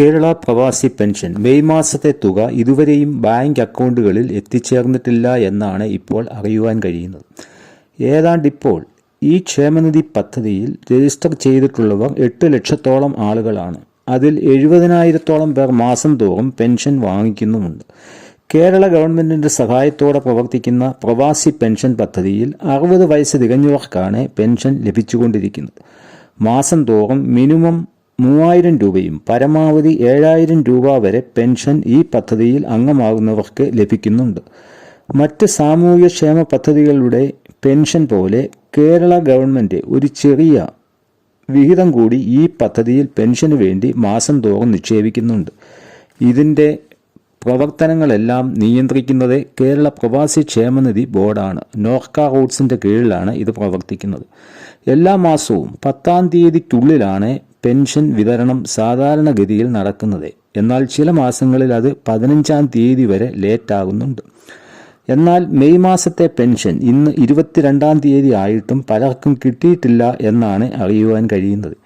കേരള പ്രവാസി pension May മാസത്തെ തുക ഇതുവരെയും ബാങ്ക് അക്കൗണ്ടുകളിൽ എത്തിച്ചേർന്നിട്ടില്ല എന്നാണ് ഇപ്പോൾ അറിയുവാൻ കഴിയുന്നത്. ഏതാണ്ട് ഇപ്പോൾ ഈ ക്ഷേമനിധി പദ്ധതിയിൽ രജിസ്റ്റർ ചെയ്തിട്ടുള്ളവർ എട്ട് ലക്ഷത്തോളം ആളുകളാണ്. അതിൽ എഴുപതിനായിരത്തോളം പേർ മാസം തോറും പെൻഷൻ വാങ്ങിക്കുന്നുമുണ്ട്. കേരള ഗവൺമെന്റിന്റെ സഹായത്തോടെ പ്രവർത്തിക്കുന്ന പ്രവാസി പെൻഷൻ പദ്ധതിയിൽ അറുപത് വയസ്സ് തികഞ്ഞവർക്കാണ് പെൻഷൻ ലഭിച്ചുകൊണ്ടിരിക്കുന്നത്. മാസം തോറും മിനിമം മൂവായിരം രൂപയും പരമാവധി ഏഴായിരം രൂപ വരെ പെൻഷൻ ഈ പദ്ധതിയിൽ അംഗമാകുന്നവർക്ക് ലഭിക്കുന്നുണ്ട്. മറ്റ് സാമൂഹ്യക്ഷേമ പദ്ധതികളുടെ പെൻഷൻ പോലെ കേരള ഗവൺമെന്റ് ഒരു ചെറിയ വിഹിതം കൂടി ഈ പദ്ധതിയിൽ പെൻഷന് വേണ്ടി മാസം തോറും നിക്ഷേപിക്കുന്നുണ്ട്. ഇതിന്റെ പ്രവർത്തനങ്ങളെല്ലാം നിയന്ത്രിക്കുന്നത് കേരള പ്രവാസി ക്ഷേമനിധി ബോർഡാണ്. നോർക്ക റൂട്ട്സിന്റെ കീഴിലാണ് ഇത് പ്രവർത്തിക്കുന്നത്. എല്ലാ മാസവും പത്താം തീയതിക്കുള്ളിലാണ് പെൻഷൻ വിതരണം സാധാരണഗതിയിൽ നടക്കുന്നത്. എന്നാൽ ചില മാസങ്ങളിൽ അത് പതിനഞ്ചാം തീയതി വരെ ലേറ്റ് ആകുന്നുണ്ട്. എന്നാൽ മെയ് മാസത്തെ പെൻഷൻ ഇന്ന് ഇരുപത്തിരണ്ടാം തീയതി ആയിട്ടും പലർക്കും കിട്ടിയിട്ടില്ല എന്നാണ് അറിയുവാൻ കഴിയുന്നത്.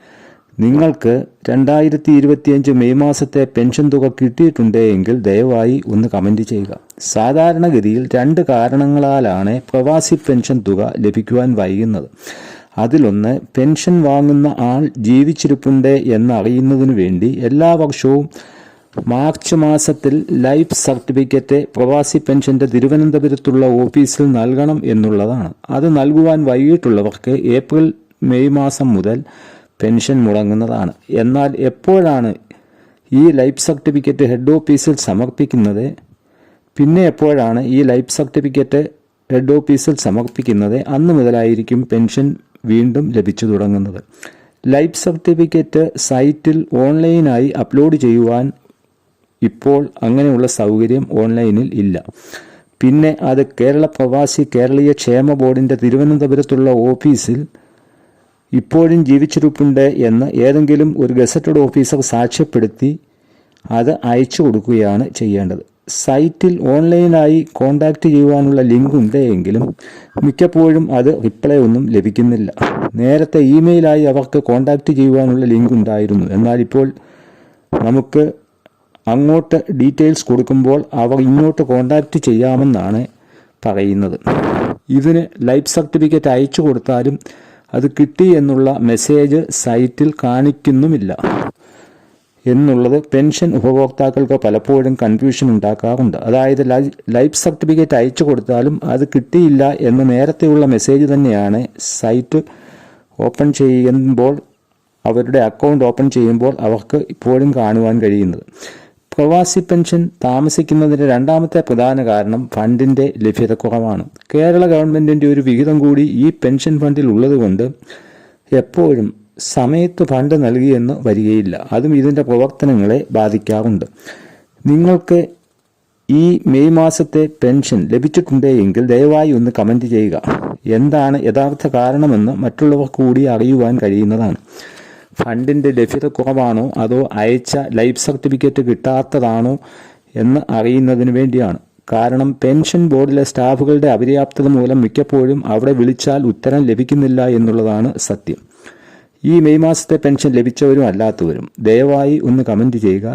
നിങ്ങൾക്ക് രണ്ടായിരത്തി ഇരുപത്തിയഞ്ച് മെയ് മാസത്തെ പെൻഷൻ തുക കിട്ടിയിട്ടുണ്ടെങ്കിൽ ദയവായി ഒന്ന് കമന്റ് ചെയ്യുക. സാധാരണഗതിയിൽ രണ്ട് കാരണങ്ങളാലാണ് പ്രവാസി പെൻഷൻ തുക ലഭിക്കുവാൻ വൈകുന്നത്. അതിലൊന്ന് പെൻഷൻ വാങ്ങുന്ന ആൾ ജീവിച്ചിരിപ്പുണ്ട് എന്നറിയുന്നതിനു വേണ്ടി എല്ലാ വർഷവും മാർച്ച് മാസത്തിൽ ലൈഫ് സർട്ടിഫിക്കറ്റ് പ്രവാസി പെൻഷന്റെ തിരുവനന്തപുരത്തുള്ള ഓഫീസിൽ നൽകണം എന്നുള്ളതാണ്. അത് നൽകുവാൻ വൈകിട്ടുള്ളവർക്ക് ഏപ്രിൽ മെയ് മാസം മുതൽ പെൻഷൻ മുടങ്ങുന്നതാണ്. എന്നാൽ എപ്പോഴാണ് ഈ ലൈഫ് സർട്ടിഫിക്കറ്റ് ഹെഡ് ഓഫീസിൽ സമർപ്പിക്കുന്നത്? പിന്നെ എപ്പോഴാണ് ഈ ലൈഫ് സർട്ടിഫിക്കറ്റ് ഹെഡ് ഓഫീസിൽ സമർപ്പിക്കുന്നത്? അന്ന് മുതലായിരിക്കും പെൻഷൻ വീണ്ടും ലഭിച്ചു തുടങ്ങുന്നത്. ലൈഫ് സർട്ടിഫിക്കറ്റ് സൈറ്റിൽ ഓൺലൈനായി അപ്ലോഡ് ചെയ്യുവാൻ ഇപ്പോൾ അങ്ങനെയുള്ള സൗകര്യം ഓൺലൈനിൽ ഇല്ല. പിന്നെ അത് കേരള പ്രവാസി കേരളീയ ക്ഷേമ ബോർഡിന്റെ തിരുവനന്തപുരത്തുള്ള ഓഫീസിൽ ഇപ്പോഴും ജീവിച്ചിരിപ്പുണ്ട് എന്ന് ഏതെങ്കിലും ഒരു ഗസറ്റഡ് ഓഫീസർ സാക്ഷ്യപ്പെടുത്തി അത് അയച്ചു കൊടുക്കുകയാണ് ചെയ്യേണ്ടത്. സൈറ്റിൽ ഓൺലൈനായി കോൺടാക്റ്റ് ചെയ്യുവാനുള്ള ലിങ്ക് ഉണ്ടെങ്കിലും മിക്കപ്പോഴും അത് റിപ്ലൈ ഒന്നും ലഭിക്കുന്നില്ല. നേരത്തെ ഇമെയിലായി അവർക്ക് കോൺടാക്റ്റ് ചെയ്യുവാനുള്ള ലിങ്ക് ഉണ്ടായിരുന്നു. എന്നാൽ ഇപ്പോൾ നമുക്ക് അങ്ങോട്ട് ഡീറ്റെയിൽസ് കൊടുക്കുമ്പോൾ അവർ ഇങ്ങോട്ട് കോൺടാക്റ്റ് ചെയ്യാമെന്നാണ് പറയുന്നത്. ഇതിന് ലൈഫ് സർട്ടിഫിക്കറ്റ് അയച്ചു കൊടുത്താലും അത് കിട്ടി എന്നുള്ള മെസ്സേജ് സൈറ്റിൽ കാണിക്കുന്നുമില്ല. എന്നുള്ളത് പെൻഷൻ ഉപഭോക്താക്കൾക്ക് പലപ്പോഴും കൺഫ്യൂഷൻ ഉണ്ടാക്കാറുണ്ട്. അതായത് ലൈഫ് സർട്ടിഫിക്കറ്റ് അയച്ചു കൊടുത്താലും അത് കിട്ടിയില്ല എന്ന് നേരത്തെയുള്ള മെസ്സേജ് തന്നെയാണ് സൈറ്റ് ഓപ്പൺ ചെയ്യുമ്പോൾ അവരുടെ അക്കൗണ്ട് ഓപ്പൺ ചെയ്യുമ്പോൾ അവർക്ക് ഇപ്പോഴും കാണുവാൻ കഴിയുന്നത്. പ്രവാസി പെൻഷൻ താമസിക്കുന്നതിന്റെ രണ്ടാമത്തെ പ്രധാന കാരണം ഫണ്ടിന്റെ ലഭ്യതക്കുറവാണ്. കേരള ഗവൺമെന്റിന്റെ ഒരു വിഹിതം കൂടി ഈ പെൻഷൻ ഫണ്ടിൽ ഉള്ളതുകൊണ്ട് എപ്പോഴും സമയത്ത് ഫണ്ട് നൽകിയെന്ന് വരികയില്ല. അതും ഇതിന്റെ പ്രവർത്തനങ്ങളെ ബാധിക്കാറുണ്ട്. നിങ്ങൾക്ക് ഈ മെയ് മാസത്തെ പെൻഷൻ ലഭിച്ചിട്ടുണ്ടെങ്കിൽ ദയവായി ഒന്ന് കമന്റ് ചെയ്യുക. എന്താണ് യഥാർത്ഥ കാരണമെന്ന് മറ്റുള്ളവർ കൂടി അറിയുവാൻ കഴിയുന്നതാണ്. ഫണ്ടിന്റെ ലഭ്യത കുറവാണോ? അതോ അയച്ച ലൈഫ് സർട്ടിഫിക്കറ്റ് കിട്ടാത്തതാണോ എന്ന് അറിയുന്നതിന് വേണ്ടിയാണ്. കാരണം പെൻഷൻ ബോർഡിലെ സ്റ്റാഫുകളുടെ അപര്യാപ്തത മൂലം മിക്കപ്പോഴും അവിടെ വിളിച്ചാൽ ഉത്തരം ലഭിക്കുന്നില്ല എന്നുള്ളതാണ് സത്യം. ഈ മെയ് മാസത്തെ പെൻഷൻ ലഭിച്ചവരും അല്ലാത്തവരും ദയവായി ഒന്ന് കമന്റ് ചെയ്യുക.